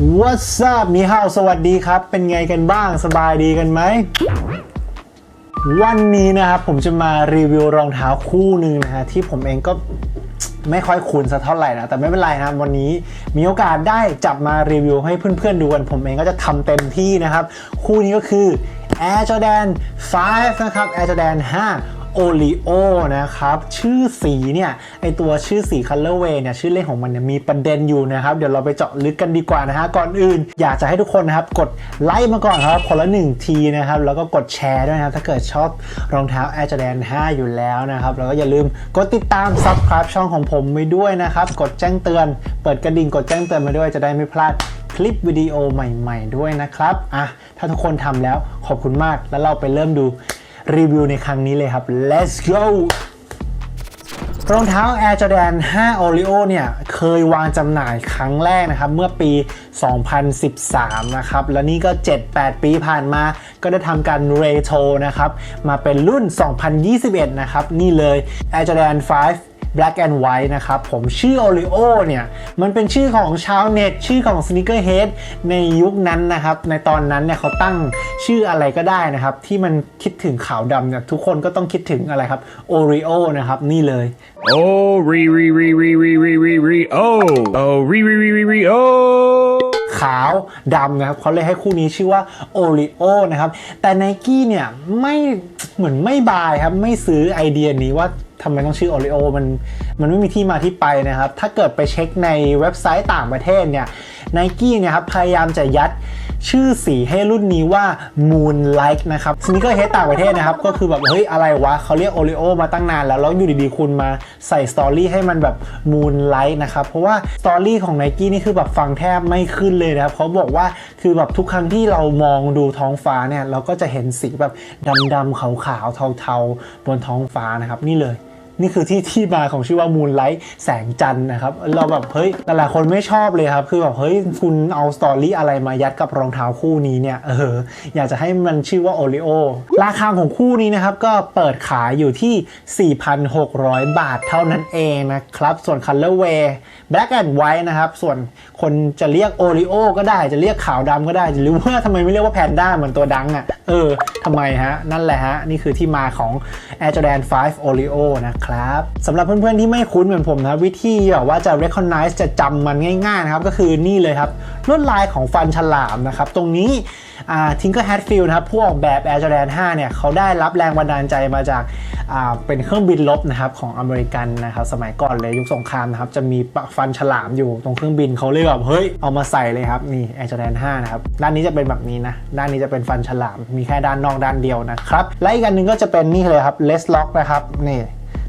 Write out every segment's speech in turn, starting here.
What's up มีฮาวสวัสดีครับ เป็นไงกันบ้างสบายดีกันไหม วันนี้นะครับผมจะมารีวิวรองเท้าคู่หนึ่งนะฮะที่ผมเองก็ไม่ค่อยคุ้นสักเท่าไหร่นะ แต่ไม่เป็นไรนะวันนี้มีโอกาสได้จับมารีวิวให้เพื่อนๆดูกัน ผมเองก็จะทำเต็มที่นะครับ คู่นี้ก็คือ Air Jordan 5 นะครับ Air Jordan 5 Oleo นะครับ ชื่อสีเนี่ยไอตัวชื่อสี Colorway เนี่ยชื่อเล่นของมันเนี่ยมีประเด็นอยู่นะครับ เดี๋ยวเราไปเจาะลึกกันดีกว่านะฮะก่อนอื่น อยากจะให้ทุกคนนะครับ กดไลค์มาก่อนครับคนละ1ทีนะครับ แล้วก็กดแชร์ด้วยนะครับ ถ้าเกิดชอบรองเท้า Air Jordan 5 อยู่แล้วนะครับ แล้วก็อย่าลืมกดติดตาม Subscribe ช่องของผมไว้ด้วยนะครับ กดแจ้งเตือน เปิดกระดิ่งกดแจ้งเตือนมาด้วยจะได้ไม่พลาดคลิปวิดีโอใหม่ ๆ ด้วยนะครับ อะ ถ้าทุกคนทำแล้วขอบคุณมาก แล้วเราไปเริ่มดู รีวิวในครั้งนี้เลยครับ let's go รองเท้า Air Jordan 5 Oreo เนี่ย เคยวางจำหน่ายครั้งแรกนะครับ เมื่อปี 2013 นะครับ แล้วนี่ก็ 7-8 ปีผ่านมา ก็ได้ทำการเรโทรนะครับ มาเป็นรุ่น 2021 นะครับ นี่เลย Air Jordan 5 Black and White นะครับ ผมชื่อ Oreo เนี่ย มันเป็นชื่อของชาวเน็ต ชื่อของ Sneakerhead ในยุคนั้นนะครับ ในตอนนั้นเนี่ยเขาตั้งชื่ออะไรก็ได้นะครับ ที่มันคิดถึงขาวดำเนี่ยทุกคนก็ต้องคิดถึงอะไรครับ Oreo นะครับ นี่เลย Oh, re re re re re re re re. Oh, oh, re re re re re. Oh. ขาวดำนะครับเขาเลยให้คู่นี้ชื่อว่า Oreo นะครับ แต่ไนกี้เนี่ยไม่เหมือนไม่บายครับ ไม่ซื้อไอเดียนี้ว่า ทำไมต้องชื่อ Oreo มันมันไม่มีที่มาที่ไปนะครับ ถ้าเกิดไปเช็คในเว็บไซต์ต่างประเทศเนี่ยไนกี้เนี่ยครับพยายามจะยัดชื่อสีให้รุ่นนี้ว่า Moonlight นะครับสนิเกอร์เฮดต่างประเทศนะครับ ก็คือแบบเฮ้ยอะไรวะเขาเรียก Oreo มาตั้งนานแล้ว แล้วอยู่ดีๆคุณมาใส่สตอรี่ให้มันแบบ Moonlight นะครับ เพราะว่าสตอรี่ของ n i กี้นี่คือแบบฟังแทบไม่ขึ้นเลยนะครับเขาบอกว่าคือแบบทุกครั้งที่เรามองดูท้องฟ้าเนี่ย เราก็จะเห็นสีแบบดำๆขาวๆเทาๆบนท้องฟ้านะครับนี่เลย นี่คือที่ที่มาของชื่อว่า Moonlight แสงจันทร์นะครับ เราแบบเฮ้ยหลายๆคนไม่ชอบเลยครับ คือแบบเฮ้ยคุณเอาสตอรี่อะไรมายัดกับรองเท้าคู่นี้เนี่ยเอออยากจะให้มันชื่อว่า Oreo ราคาของคู่นี้นะครับ ก็เปิดขายอยู่ที่ 4,600 บาทเท่านั้นเองนะครับ ส่วน Colorway Black and White นะครับ ส่วนคนจะเรียก Oreo ก็ได้จะเรียกขาวดำก็ได้หรือว่าทำไมไม่เรียกว่าแพนด้าเหมือนตัวดังอะ่ะเออทำไมฮะ นั่นแหละฮะ นี่คือที่มาของ Air Jordan 5 Oreo นะครับสำหรับเพื่อนๆที่ไม่คุ้นเหมือนผมนะวิธีแบบว่าจะ recognize จะจำมันง่ายๆนะครับก็คือนี่เลยครับลวดลายของฟันฉลามนะครับตรงนี้ทิงเกอร์แฮดฟิลนะครับผู้ออกแบบ Air Jordan 5เนี่ยเขาได้รับแรงบันดาลใจมาจากาเป็นเครื่องบินลบนะครับของอเมริกันนะครับสมัยก่อนเลยยุคสงครามนะครับจะมีฟันฉลามอยู่ตรงเครื่องบินเขาเลยแบบเฮ้ยเอามาใส่เลยครับนี่ Air Jordan 5นะครับด้านนี้จะเป็นแบบนี้นะด้านนี้จะเป็นฟันฉลามมีแค่ด้านนอกด้านเดียวนะครับและอีกอันหนึงก็จะเป็นนี่เลยครับ Less Lock นะครับนี่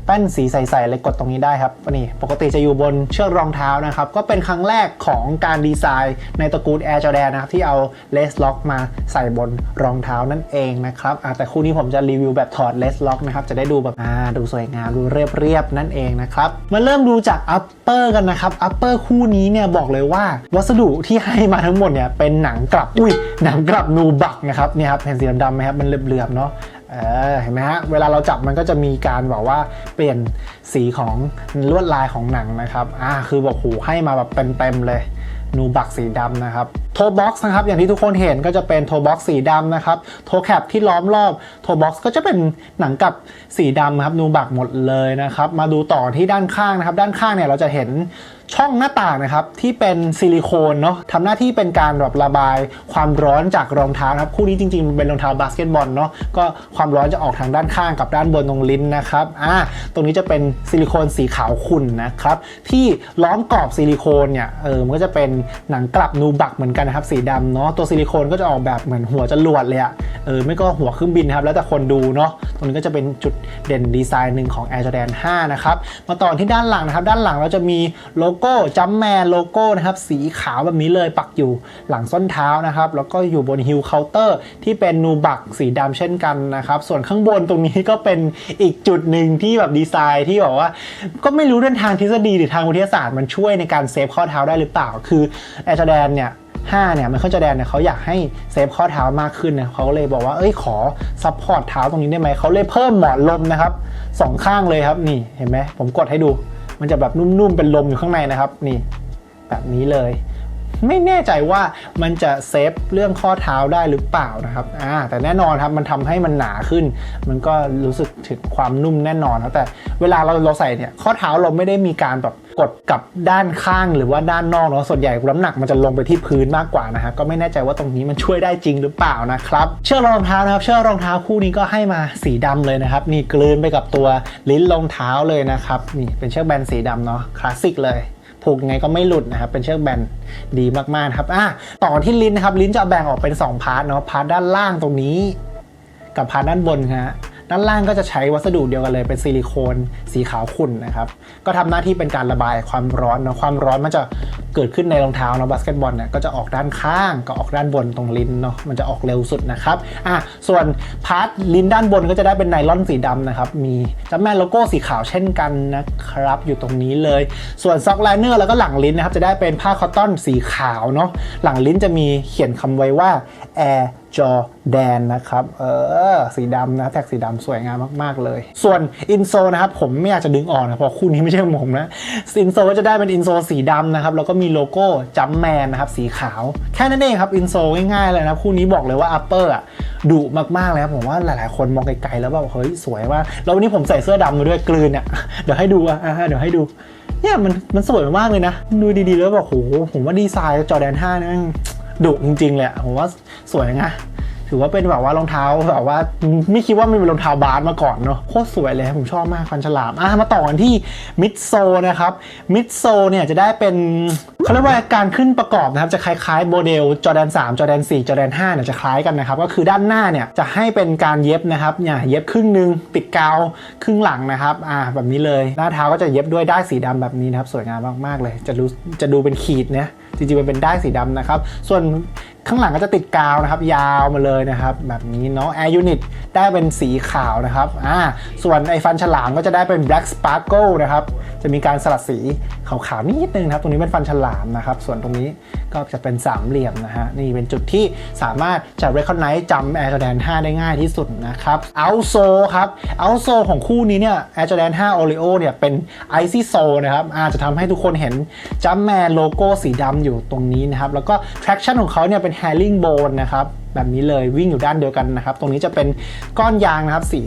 ป้นสีใสๆเลยกดตรงนี้ได้ครับนี่ปกติจะอยู่บนเชือกรองเท้านะครับ ก็เป็นครั้งแรกของการดีไซน์ในตระกูล Air Jordan นะครับ ที่เอา Lace Lock มาใส่บนรองเท้านั่นเองนะครับแต่คู่นี้ผมจะรีวิวแบบถอด Lace Lock นะครับ จะได้ดูแบบอ่าดูสวยงามดูเรียบๆนั่นเองนะครับมาเริ่มดูจาก Upper กันนะครับ Upper คู่นี้เนี่ยบอกเลยว่าวัสดุที่ให้มาทั้งหมดเนี่ยเป็นหนังกลับอุ้ยหนังกลับนูบักนะครับเนี่ยครับเห็นสีดำๆไหมครับมันเหลือบๆเนาะ เออเห็นไหมฮะเวลาเราจับมันก็จะมีการบอกว่าเปลี่ยนสีของลวดลายของหนังนะครับอ่าคือบอกโหให้มาแบบเต็มๆเลยนูบักสีดำนะครับโทบ็อกซ์นะครับอย่างที่ทุกคนเห็นก็จะเป็นโทบ็อกซ์สีดำนะครับโทแคปที่ล้อมรอบโทบ็อกซ์ก็จะเป็นหนังกับสีดำครับนูบักหมดเลยนะครับมาดูต่อที่ด้านข้างนะครับ ด้านข้างเนี่ยเราจะเห็น ช่องหน้าต่างนะครับที่เป็นซิลิโคนเนาะทำหน้าที่เป็นการแบบระบายความร้อนจากรองเท้าครับคู่นี้จริงๆมันเป็นรองเท้าบาสเกตบอลเนาะก็ความร้อนจะออกทางด้านข้างกับด้านบนตรงลิ้นนะครับอ่าตรงนี้จะเป็นซิลิโคนสีขาวขุ่นนะครับที่ล้อมกรอบซิลิโคนเนี่ยเออมันก็จะเป็นหนังกลับนูบักเหมือนกันนะครับสีดำเนาะตัวซิลิโคนก็จะออกแบบเหมือนหัวจรวดเลยอะเออไม่ก็หัวเครื่องบินนะครับแล้วแต่คนดูเนาะตรงนี้ก็จะเป็นจุดเด่นดีไซน์หนึ่งของ Air Jordan 5นะครับมาต่อที่ด้านหลังนะครับด้านหลังเราจะมีโลโก้จัมแมนโลโก้นะครับสีขาวแบบนี้เลยปักอยู่หลังส้นเท้านะครับ แล้วก็อยู่บนฮิลเคาน์เตอร์ที่เป็นนูบักสีดำเช่นกันนะครับ ส่วนข้างบนตรงนี้ก็เป็นอีกจุดหนึ่งที่แบบดีไซน์ที่บอกว่า ก็ไม่รู้เรื่องทางทฤษฎีหรือทางวิทยาศาสตร์มันช่วยในการเซฟข้อเท้าได้หรือเปล่า คือ Air Jordan เนี่ย5เนี่ยมันเข้าจะแดนเนี่ยเขาอยากให้เซฟข้อเท้ามากขึ้นนะเขาก็เลยบอกว่าเอ้ยขอซัพพอร์ตเท้าตรงนี้ได้ไหมเขาเลยเพิ่มหมอนลมนะครับสองข้างเลยครับนี่เห็นไหมผมกดให้ดู มันจะแบบนุ่มๆเป็นลมอยู่ข้างในนะครับ นี่แบบนี้เลย ไม่แน่ใจว่ามันจะเซฟเรื่องข้อเท้าได้หรือเปล่านะครับอ่าแต่แน่นอนครับมันทำให้มันหนาขึ้น มันก็รู้สึกถึงความนุ่มแน่นอนนะแต่ เวลาเราเราใส่เนี่ยข้อเท้าเราไม่ได้มีการแบบกดกับด้านข้างหรือว่าด้านนอกเนาะส่วนใหญ่น้ำหนักมันจะลงไปที่พื้นมากกว่านะฮะก็ไม่แน่ใจว่าตรงนี้มันช่วยได้จริงหรือเปล่านะครับเชือกรองเท้านะครับเชือกรองเท้าคู่นี้ก็ให้มาสีดำเลยนะครับนี่กลืนไปกับตัวลิ้นรองเท้าเลยนะครับนี่เป็นเชือกแบนสีดำเนาะคลาสสิกเลยผูกไงก็ไม่หลุดนะครับ เป็นเชือกแบนดีมากๆนะครับอะต่อที่ลิ้นนะครับ ลิ้นจะแบ่งออกเป็น 2 พาร์ทเนาะพาร์ทด้านล่างตรงนี้ กับพาร์ทด้านบนฮะ ด้านล่างก็จะใช้วัสดุเดียวกันเลยเป็นซิลิโคนสีขาวขุ่นนะครับ ก็ทำหน้าที่เป็นการระบายความร้อนนะความร้อนมันจะเกิดขึ้นในรองเท้าเนาะบาสเกตบอลเนี่ยก็จะออกด้านข้างก็ออกด้านบนตรงลิ้นเนาะมันจะออกเร็วสุดนะครับอะส่วนพาร์ทลิ้นด้านบนก็จะได้เป็นไนลอนสีดำนะครับมีจัมแมนโลโก้สีขาวเช่นกันนะครับอยู่ตรงนี้เลย ส่วนซ็อกไลเนอร์แล้วก็หลังลิ้นนะครับจะได้เป็นผ้าคอตตอนสีขาวเนาะหลังลิ้นจะมีเขียนคำไว้ว่า Air Jordan นะครับ เออ สีดำนะ แท็กสีดำสวยงามมาก ๆ เลย ส่วนอินโซนะครับ ผมไม่อยากจะดึงออกนะ เพราะคู่นี้ไม่ใช่ของผมนะ อินโซก็จะได้เป็นอินโซสีดำนะครับ แล้วก็มีโลโก้จัมแมนนะครับสีขาว แค่นั้นเองครับอินโซง่ายๆเลยนะคู่นี้บอกเลยว่าอัปเปอร์อะดุมากๆเลยครับผมว่าหลายๆคนมองไกลๆแล้วแบบเฮ้ยสวยว่ากแล้ววันนี้ผมใส่เสื้อดำมาด้วยกลืนเนี่ยเดี๋ยวให้ดูอะเดี๋ยวให้ดูเนี่ยมันมันสวยมากเลยนะ ดูดีๆแล้วแบบโหผมว่าดีไซน์จอแดน5นี่ดุจริงๆเลยผมว่าสวยนะ ถือว่าเป็นแบบว่ารองเท้าแบบว่าไม่คิดว่ามันเป็นรองเท้าบาสมาก่อนเนาะโคตรสวยเลยผมชอบมากฟันฉลามอะมาต่อกันที่มิดโซนะครับมิดโซเนี่ยจะได้เป็นเขาเรียกว่าการขึ้นประกอบนะครับจะคล้ายๆโมเดลจอแดน3จอแดน4จอแดน5เนี่ยจะคล้ายกันนะครับก็คือด้านหน้าเนี่ยจะให้เป็นการเย็บนะครับเนี่ยเย็บครึ่งหนึ่งติดกาวครึ่งหลังนะครับอ่าแบบนี้เลยหน้าเท้าก็จะเย็บด้วยด้ายสีดำแบบนี้นะครับสวยงามมากๆเลย จะดูจะดูเป็นขีดเนี่ยจริงๆมันเป็นด้ายสีดำนะครับส่วน ข้างหลังก็จะติดกาวนะครับ ยาวมาเลยนะครับ แบบนี้เนาะ Air Unit ได้เป็นสีขาวนะครับอ่าส่วนไอฟันฉลามก็จะได้เป็น Black Sparkle นะครับ จะมีการสลัดสีขาวๆนิดนึงครับ ตรงนี้เป็นฟันฉลามนะครับ ส่วนตรงนี้ก็จะเป็นสามเหลี่ยมนะฮะ นี่เป็นจุดที่สามารถจะ recognize จำ Air Jordan 5 ได้ง่ายที่สุดนะครับ Outso ครับ Outso ของคู่นี้เนี่ย Air Jordan 5 Oreo เนี่ยเป็น Icy Sole นะครับ อาจจะทำให้ทุกคนเห็นจัมแมนโลโก้สีดำอยู่ตรงนี้นะครับ แล้วก็ traction ของเขาเนี่ยเป็น herringbone นะครับแบบนี้เลยวิ่งอยู่ด้านเดียวกันนะครับ ตรงนี้จะเป็นก้อนยางนะครับ สี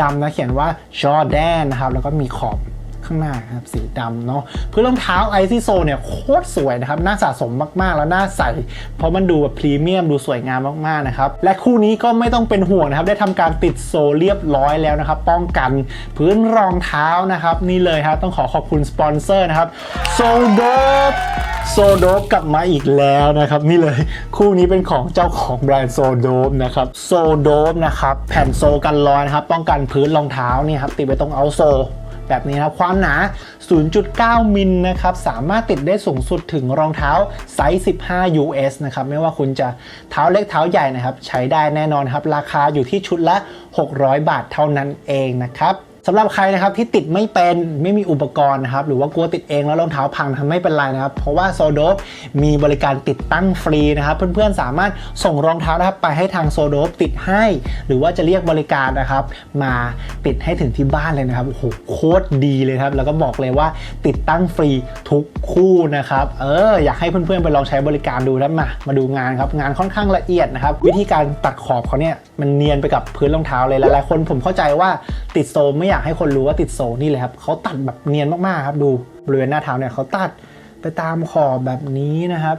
ดำนะเขียนว่า Jordan นะครับแล้วก็มีขอบ ข้างหน้าครับสีดำเนาะพื้นรองเท้า Icy Sole เนี่ยโคตรสวยนะครับน่าสะสมมาก ๆ แล้วน่าใส่ เพราะมันดูแบบพรีเมียมดูสวยงามมาก ๆ นะครับ และคู่นี้ก็ไม่ต้องเป็นห่วงนะครับ ได้ทำการติดโซเรียบร้อยแล้วนะครับ ป้องกันพื้นรองเท้านะครับ นี่เลยครับต้องขอขอบคุณสปอนเซอร์นะครับโซโดโซโดปกลับมาอีกแล้วนะครับ นี่เลยคู่นี้เป็นของเจ้าของแบรนด์โซโดปนะครับโซโดปนะครับแผ่นโซกันรอยนะครับ ป้องกันพื้นรองเท้านี่ครับติดไว้ตรงเอาโซ แบบนี้นะความหนา 0.9 มิลนะครับสามารถติดได้สูงสุดถึงรองเท้าไซส์ 15 US นะครับไม่ว่าคุณจะเท้าเล็กเท้าใหญ่นะครับ ใช้ได้แน่นอนครับ ราคาอยู่ที่ชุดละ 600 บาทเท่านั้นเองนะครับ สำหรับใครนะครับที่ติดไม่เป็นไม่มีอุปกรณ์นะครับหรือว่ากลัวติดเองแล้วรองเท้าพังทำไม่เป็นไรนะครับ เพราะว่าโซโดฟมีบริการติดตั้งฟรีนะครับเพื่อนๆสามารถส่งรองเท้านะครับไปให้ทางโซโดฟติดให้ หรือว่าจะเรียกบริการนะครับมาติดให้ถึงที่บ้านเลยนะครับโอ้โหโคตรดีเลยครับ แล้วก็บอกเลยว่าติดตั้งฟรีทุกคู่นะครับเอออยากให้เพื่อนๆไปลองใช้บริการดูนะมามาดูงานครับงานค่อนข้างละเอียดนะครับวิธีการตัดขอบเขาเนี่ยมันเนียนไปกับพื้นรองเท้าเลยหลายๆคนผมเข้าใจว่าติดโซไม่อยากากให้คนรู้ว่าติดโซนี่เลยครับเขาตัดแบบเนียนมากๆครับดูบริเวณหน้าเท้าเนี่ยเขาตัดไปตามขอบแบบนี้นะครับ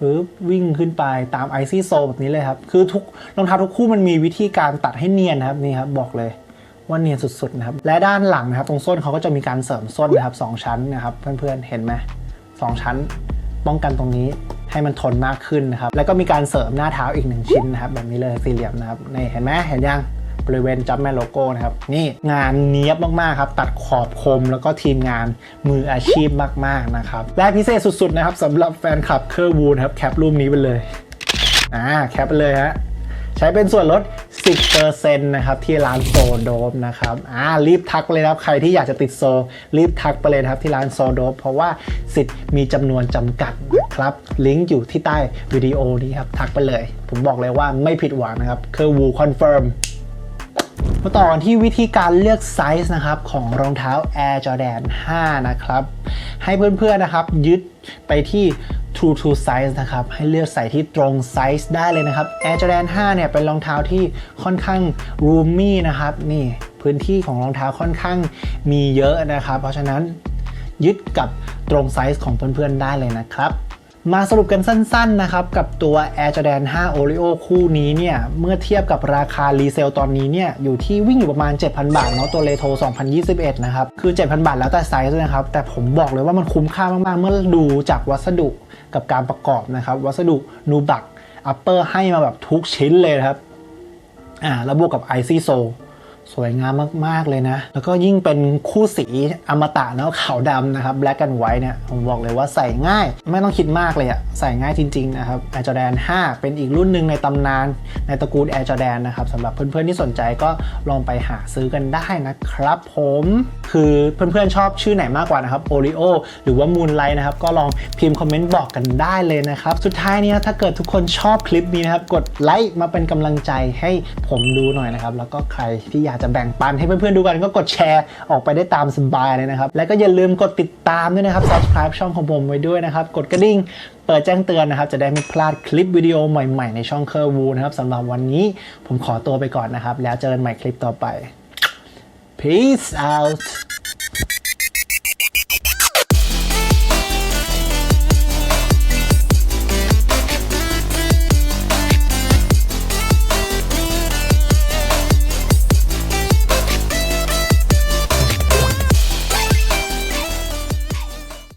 ปึ๊บวิ่งขึ้นไปตามไอซี่โซแบบนี้เลยครับ คือทุกรองเท้าทุกคู่มันมีวิธีการตัดให้เนียนนะครับนี่ครับบอกเลยว่าเนียนสุดๆนะครับ และด้านหลังนะครับ ตรงส้นเขาก็จะมีการเสริมส้นนะครับสองชั้นนะครับ เพื่อนๆเห็นไหมสองชั้นป้องกันตรงนี้ให้มันทนมากขึ้นนะครับ แล้วก็มีการเสริมหน้าเท้าอีกหนึ่งชิ้นนะครับ แบบนี้เลยสี่เหลี่ยมนะครับนี่เห็นไหมเห็นยัง บริเวณจับแม่โลโก้นะครับ นี่งานเนี้ยบมากๆครับ ตัดขอบคมแล้วก็ทีมงานมืออาชีพมากๆนะครับ และพิเศษสุดๆนะครับสำหรับแฟนคลับเคอร์วูนครับแคปรูปนี้ไปเลยอ่าแคปไปเลยฮะใช้เป็นส่วนลด 10%นะครับที่ร้านโซโดมนะครับอ่ารีบทักเลยนะครับ ใครที่อยากจะติดโซ รีบทักไปเลยนะครับที่ร้านโซโดมเพราะว่าสิทธิ์มีจำนวนจำกัดนะครับ ลิงก์อยู่ที่ใต้วิดีโอนี้ครับ ทักไปเลย ผมบอกเลยว่าไม่ผิดหวังนะครับเคือวูคอนเฟิร์ม มาต่อกันที่วิธีการเลือกไซส์นะครับของรองเท้า Air Jordan 5 นะครับ ให้เพื่อนๆนะครับยึดไปที่ true to size นะครับ ให้เลือกใส่ที่ตรงไซส์ได้เลยนะครับ Air Jordan 5 เนี่ยเป็นรองเท้าที่ค่อนข้าง roomy นะครับ นี่พื้นที่ของรองเท้าค่อนข้างมีเยอะนะครับ เพราะฉะนั้นยึดกับตรงไซส์ของเพื่อนๆได้เลยนะครับ มาสรุปกันสั้นๆนะครับ กับตัว Air Jordan 5 Oreo คู่นี้เนี่ย เมื่อเทียบกับราคารีเซลตอนนี้เนี่ย อยู่ที่วิ่งอยู่ประมาณ 7,000 บาทเนาะตัวเลโท2021 นะครับ คือ 7,000 บาทแล้วแต่ไซส์นะครับ แต่ผมบอกเลยว่ามันคุ้มค่ามากๆ เมื่อดูจากวัสดุกับการประกอบนะครับ วัสดุนูบักอัปเปอร์ให้มาแบบทุกชิ้นเลยครับอ่าแล้วบวกกับ Icy s o สวยงามมาก ๆ เลยนะ แล้วก็ยิ่งเป็นคู่สีอมตะเนาะขาวดำนะครับ black and white เนี่ย ผมบอกเลยว่าใส่ง่าย ไม่ต้องคิดมากเลยอะใส่ง่ายจริง ๆ นะครับ Air Jordan 5 เป็นอีกรุ่นหนึ่งในตำนานในตระกูล Air Jordan นะครับสำหรับเพื่อน ๆ ที่สนใจก็ลองไปหาซื้อกันได้นะครับผมคือเพื่อนๆชอบชื่อไหนมากกว่านะครับ Oreo หรือว่า Moonlight นะครับ ก็ลองพิมพ์คอมเมนต์บอกกันได้เลยนะครับ สุดท้ายนี้ถ้าเกิดทุกคนชอบคลิปนี้นะครับ กดไลค์มาเป็นกำลังใจให้ผมดูหน่อยนะครับ แล้วก็ใครที่อยากจะแบ่งปันให้เพื่อนๆดูกันก็กดแชร์ออกไปได้ตามสบายเลยนะครับ แล้วก็อย่าลืมกดติดตามด้วยนะครับ subscribe ช่องของผมไว้ด้วยนะครับ กดกระดิ่งเปิดแจ้งเตือนนะครับ จะได้ไม่พลาดคลิปวิดีโอใหม่ๆในช่องเคอร์วูนะครับสำหรับวันนี้ผมขอตัวไปก่อนนะครับ แล้วเจอกันใหม่คลิปต่อไป peace out